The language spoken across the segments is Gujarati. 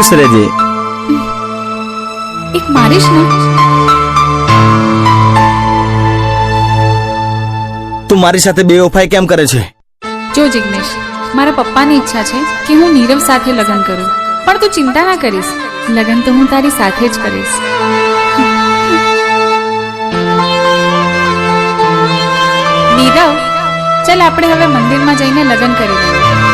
ખુશ રહેજે એક મારીશ ને તું મારી સાથે બેવફાઈ કેમ કરે છે જો જિગ્નેશ મારા પપ્પાની ઈચ્છા છે કે હું નીરવ સાથે લગ્ન કરું પણ તું ચિંતા ના કરીશ લગ્ન તો હું તારી સાથે જ કરીશ નીરવ ચાલ આપણે હવે મંદિરમાં જઈને લગ્ન કરી લઈએ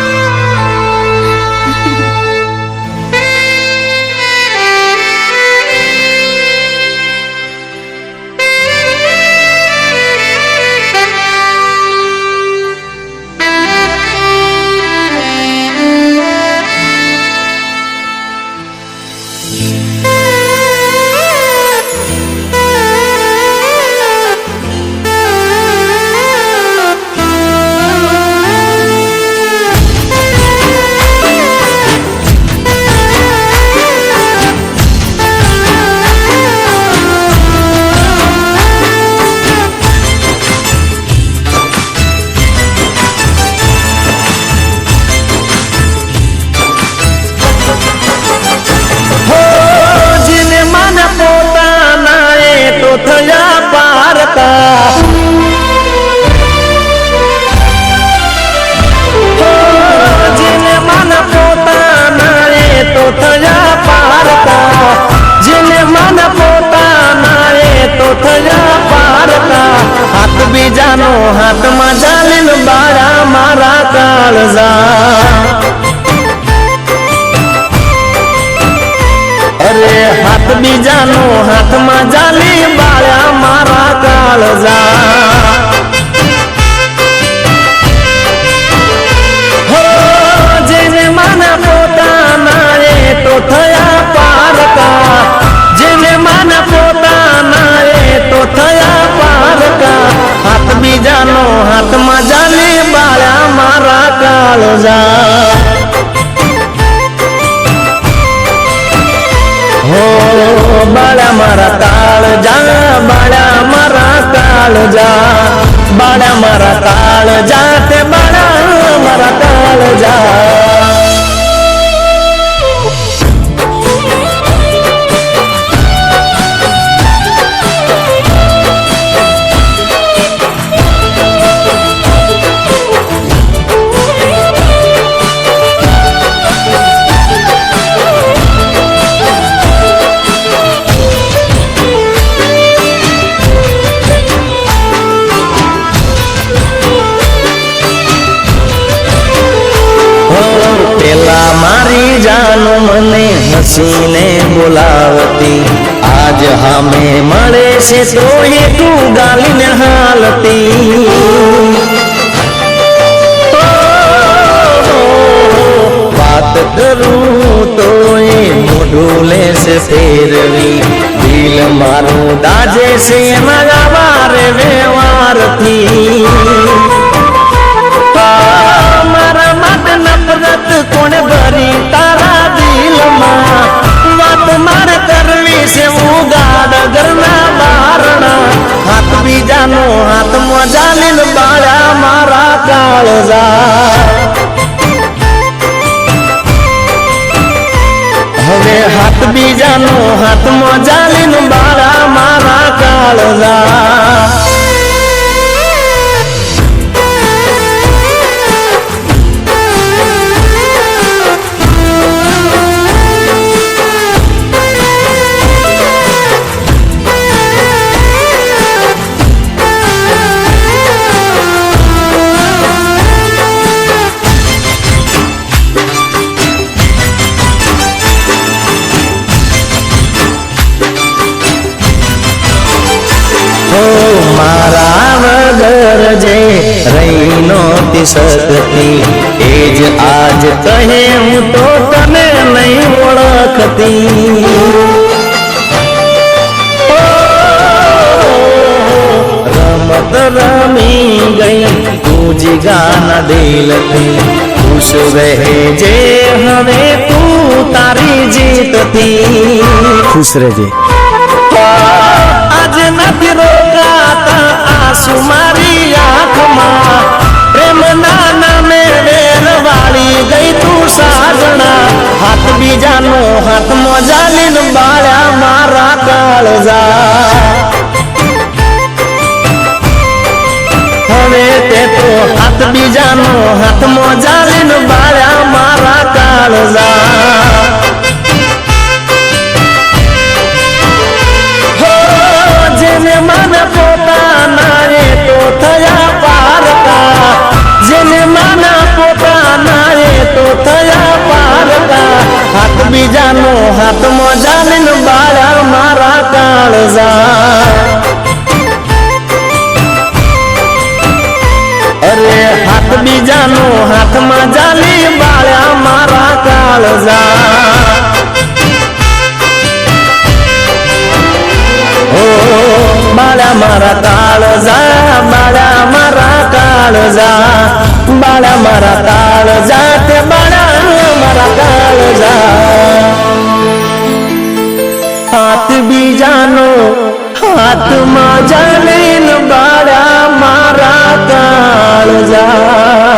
હાથ બીજાનો હાથમાં જાલી બાળ્યા મારા કાળજા. જેને માના પોતાના એ તો થયા પારકા, જેને માના પોતાના એ તો થયા પારકા હાથ બીજાનો હાથમાં જાલી બાળ્યા મારા કાળજા. બાળા મારા કાળ જા બાળા મારા કાળ જા બાળા મારા કાળ જા જાનો મને હસીને બોલાવતી આજ હામે મળે છે તો એ તું ગાલીને હાલતી વાત કરું તો એ મોઢું લેશે ફેરવી દિલ મારું દાજે છે એના વારે વ્યવહારથી બીજાનો મજા જાલીન બાળા મારા કાળજા હવે હાથ બીજાનો મજા જાલીન બાળા નહોતી શકતી એ જ આજ કહે હું તો તને નહીં ઓળખતી ઓ, રમત રમી ગઈ તું જીગાના દિલથી ખુશ રહે જે હવે તું તારી જીતથી ખુશ રહેજે કાળજા હવે તે તો હાથ બીજાનો મોજા જાલીને બાળ્યા મારા કાળજા હાથ બીજાનો હાથમાં જાલીને બાળ્યા કાળજા અરે હાથ બીજાનો હાથમાં જાલી બાળ્યા મારા કાળજા. ઓ બાળા મારા કાળજા બાળા મારા કાળજા બાળા મારા કાળજા. હાથ બીજાનો હાથમાં જાને બાળા મારા કાળજા.